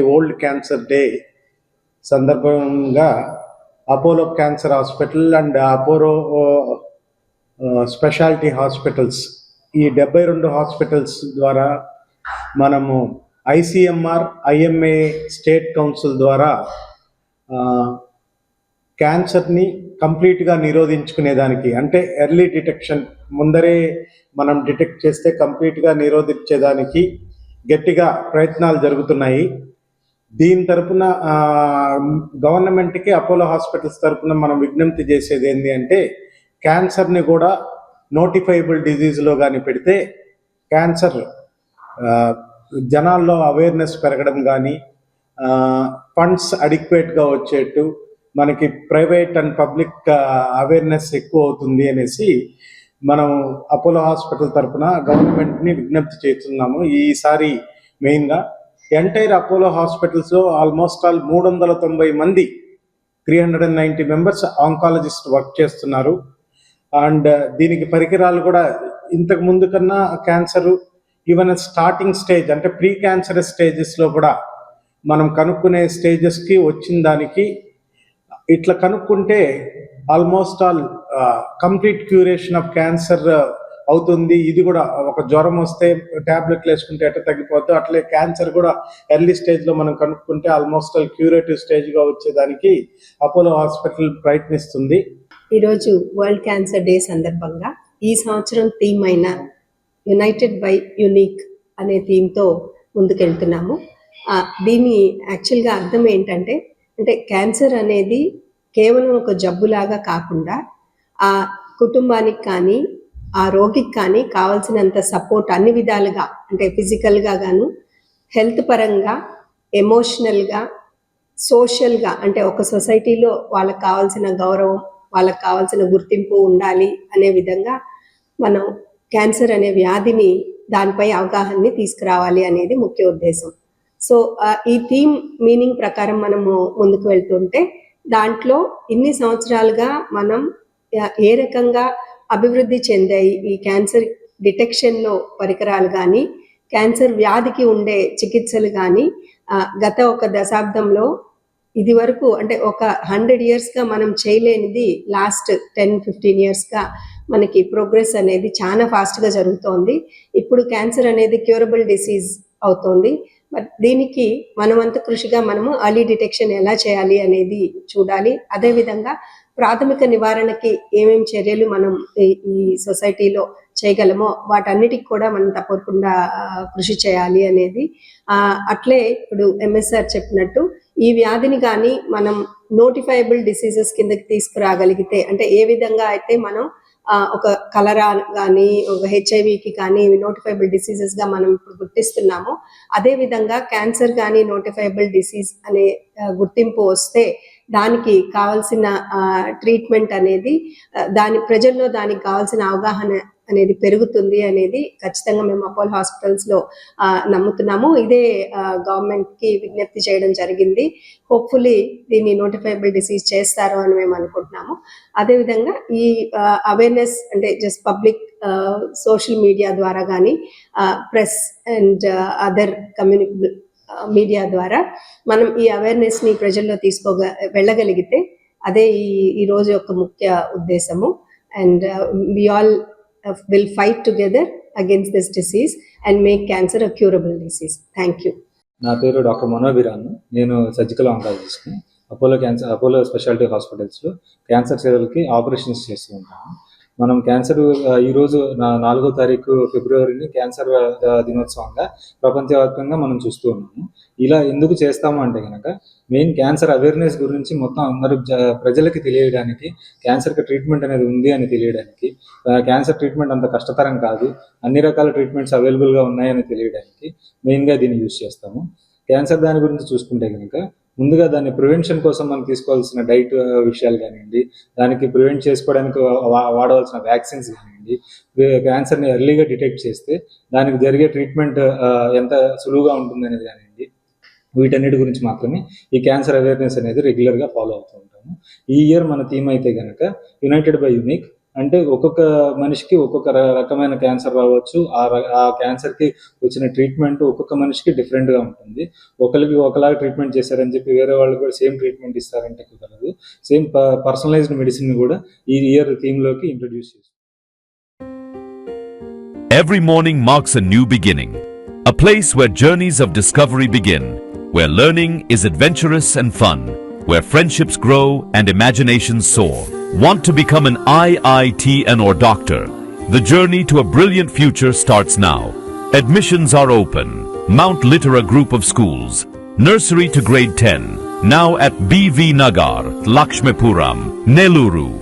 Old cancer day సందర్భంగా Apollo cancer hospital and Apollo speciality hospitals ఈ డెబ్బై రెండు హాస్పిటల్స్ ద్వారా మనము ఐసిఎంఆర్ ఐఎంఏ స్టేట్ కౌన్సిల్ ద్వారా క్యాన్సర్ని కంప్లీట్గా నిరోధించుకునే దానికి అంటే ఎర్లీ డిటెక్షన్ ముందరే మనం డిటెక్ట్ చేస్తే కంప్లీట్గా నిరోధించేదానికి గట్టిగా ప్రయత్నాలు జరుగుతున్నాయి. దీని తరపున గవర్నమెంట్కి అపోలో హాస్పిటల్స్ తరపున మనం విజ్ఞప్తి చేసేది ఏంటి అంటే క్యాన్సర్ని కూడా నోటిఫైబుల్ డిజీజ్లో కానీ పెడితే క్యాన్సర్ జనాల్లో అవేర్నెస్ పెరగడం కానీ ఫండ్స్ అడిక్వేట్గా వచ్చేట్టు మనకి ప్రైవేట్ అండ్ పబ్లిక్ అవేర్నెస్ ఎక్కువ అవుతుంది అనేసి మనం అపోలో హాస్పిటల్ తరపున గవర్నమెంట్ని విజ్ఞప్తి చేస్తున్నాము. ఈసారి మెయిన్గా ఎంటైర్ అపోలో హాస్పిటల్స్లో ఆల్మోస్ట్ ఆల్ మూడు వందల తొంభై మంది three hundred and ninety members oncologist work చేస్తున్నారు అండ్ uh, దీనికి పరికరాలు కూడా ఇంతకు ముందు కన్నా క్యాన్సర్ ఈవెన్ స్టార్టింగ్ స్టేజ్ అంటే ప్రీ క్యాన్సర్ స్టేజెస్లో కూడా మనం కనుక్కునే స్టేజెస్కి వచ్చిన దానికి ఇట్లా కనుక్కుంటే almost all complete curation of cancer అవుతుంది. ఇది కూడా ఒక జ్వరం వస్తే ట్యాబ్లెట్లు వేసుకుంటే ఎట్లా తగ్గిపోద్దు. అట్లే క్యాన్సర్ కూడా ఎర్లీ స్టేజ్లో మనం కనుక్కుంటే ఆల్మోస్ట్ ఆల్ క్యూరేటివ్ స్టేజ్గా వచ్చేదానికి అపోలో హాస్పిటల్ ప్రయత్నిస్తుంది. ఈరోజు వరల్డ్ క్యాన్సర్ డే సందర్భంగా ఈ సంవత్సరం థీమ్ అయిన యునైటెడ్ బై యునిక్ అనే థీమ్తో ముందుకెళ్తున్నాము. దీని యాక్చువల్గా అర్థం ఏంటంటే అంటే క్యాన్సర్ అనేది కేవలం ఒక జబ్బులాగా కాకుండా ఆ కుటుంబానికి కానీ ఆ రోగికి కానీ కావాల్సినంత సపోర్ట్ అన్ని విధాలుగా అంటే ఫిజికల్గా గాను హెల్త్ పరంగా ఎమోషనల్గా సోషల్గా అంటే ఒక సొసైటీలో వాళ్ళకి కావాల్సిన గౌరవం వాళ్ళకి కావాల్సిన గుర్తింపు ఉండాలి అనే విధంగా మనం క్యాన్సర్ అనే వ్యాధిని దానిపై అవగాహనని తీసుకురావాలి అనేది ముఖ్య ఉద్దేశం. సో ఈ థీమ్ మీనింగ్ ప్రకారం మనము ముందుకు వెళ్తుంటే దాంట్లో ఇన్ని సంవత్సరాలుగా మనం ఏ రకంగా అభివృద్ధి చెందాయి. ఈ క్యాన్సర్ డిటెక్షన్లో పరికరాలు కానీ క్యాన్సర్ వ్యాధికి ఉండే చికిత్సలు కానీ గత ఒక దశాబ్దంలో ఇది వరకు అంటే ఒక హండ్రెడ్ ఇయర్స్గా మనం చేయలేనిది లాస్ట్ టెన్ ఫిఫ్టీన్ ఇయర్స్గా మనకి ప్రోగ్రెస్ అనేది చాలా ఫాస్ట్గా జరుగుతోంది. ఇప్పుడు క్యాన్సర్ అనేది క్యూరబుల్ డిసీజ్ అవుతోంది. బట్ దీనికి మనమంత కృషిగా మనము అర్లీ డిటెక్షన్ ఎలా చేయాలి అనేది చూడాలి. అదేవిధంగా ప్రాథమిక నివారణకి ఏమేమి చర్యలు మనం ఈ- ఈ సొసైటీలో చేయగలమో వాటన్నిటికి కూడా మనం తప్పకుండా కృషి చేయాలి అనేది. అట్లే ఇప్పుడు ఎంఎస్ఆర్ చెప్పినట్టు ఈ వ్యాధిని కానీ మనం నోటిఫైబుల్ డిసీజెస్ కిందకి తీసుకురాగలిగితే అంటే ఏ విధంగా అయితే మనం ఒక కలరా కానీ ఒక హెచ్ఐవికి కానీ ఇవి నోటిఫైబుల్ డిసీజెస్గా మనం ఇప్పుడు గుర్తిస్తున్నాము అదే విధంగా క్యాన్సర్ కానీ నోటిఫైబుల్ డిసీజ్ అనే గుర్తింపు వస్తే దానికి కావాల్సిన ట్రీట్మెంట్ అనేది దాని ప్రజల్లో దానికి కావాల్సిన అవగాహన అనేది పెరుగుతుంది అనేది ఖచ్చితంగా మేము అపోలో హాస్పిటల్స్లో నమ్ముతున్నాము. ఇదే గవర్నమెంట్కి విజ్ఞప్తి చేయడం జరిగింది. హోప్ఫుల్లీ దీన్ని నోటిఫైబుల్ డిసీజ్ చేస్తారు అని మేము అనుకుంటున్నాము. అదేవిధంగా ఈ అవేర్నెస్ అంటే జస్ట్ పబ్లిక్ సోషల్ మీడియా ద్వారా కానీ press and other communicable media ద్వారా మనం ఈ అవేర్నెస్ని ప్రజల్లో తీసుకోగ వెళ్ళగలిగితే అదే ఈ ఈ రోజు యొక్క ముఖ్య ఉద్దేశము. And we all will fight together against this disease and make cancer a curable disease thank you నా పేరు డాక్టర్ మనోబిరాన్ నేను సర్జికల్ ఆంకాలజిస్ట్ని అపోలో క్యాన్సర్ అపోలో స్పెషాలిటీ హాస్పిటల్స్లో క్యాన్సర్ సేవలకి ఆపరేషన్స్ చేస్తూ ఉంటాను. మనం క్యాన్సర్ ఈరోజు నాలుగో తారీఖు ఫిబ్రవరిని క్యాన్సర్ దినోత్సవంగా ప్రపంచవ్యాప్తంగా మనం చూస్తూ ఉన్నాము. ఇలా ఎందుకు చేస్తాము అంటే కనుక మెయిన్ క్యాన్సర్ అవేర్నెస్ గురించి మొత్తం అందరూ ప్రజలకి తెలియడానికి క్యాన్సర్కి ట్రీట్మెంట్ అనేది ఉంది అని తెలియడానికి క్యాన్సర్ ట్రీట్మెంట్ అంత కష్టతరం కాదు అన్ని రకాల ట్రీట్మెంట్స్ అవైలబుల్గా ఉన్నాయని తెలియడానికి మెయిన్గా దీన్ని యూజ్ చేస్తాము. క్యాన్సర్ దాని గురించి చూసుకుంటే కనుక ముందుగా దాన్ని ప్రివెన్షన్ కోసం మనం తీసుకోవాల్సిన డైట్ విషయాలు కానివ్వండి దానికి ప్రివెంట్ చేసుకోవడానికి వా- వాడవలసిన వ్యాక్సిన్స్ కానివ్వండి క్యాన్సర్ని ఎర్లీగా డిటెక్ట్ చేస్తే దానికి జరిగే ట్రీట్మెంట్ ఎంత సులువుగా ఉంటుంది అనేది కానివ్వండి వీటన్నిటి గురించి మాత్రమే ఈ క్యాన్సర్ అవేర్నెస్ అనేది రెగ్యులర్గా ఫాలో అవుతూ ఉంటాము. ఈ ఇయర్ మన థీమ్ అయితే కనుక యునైటెడ్ బై యూనిక్ అంటే ఒక్కొక్క మనిషికి ఒక్కొక్క రకమైన క్యాన్సర్ రావచ్చు. ఆ ఆ క్యాన్సర్కి వచ్చిన ట్రీట్మెంట్ ఒక్కొక్క మనిషికి డిఫరెంట్గా ఉంటుంది. ఒకరికి ఒకలాగా ట్రీట్మెంట్ చేశారని చెప్పి వేరే వాళ్ళు కూడా సేమ్ ట్రీట్మెంట్ ఇస్తారంటే కుదరదు. సేమ్ పర్సనలైజ్డ్ మెడిసిన్ కూడా ఈ ఇయర్ థీమ్లోకి ఇంట్రొడ్యూస్ చేస్తాం Every morning marks a new beginning, a place where journeys of discovery begin, where learning is adventurous and fun, where friendships grow and imaginations soar. Want to become an IITN or doctor? The journey to a brilliant future starts now. Admissions are open. Mount Litera Group of Schools, nursery to grade 10, now at BV Nagar, Lakshmipuram, Neluru.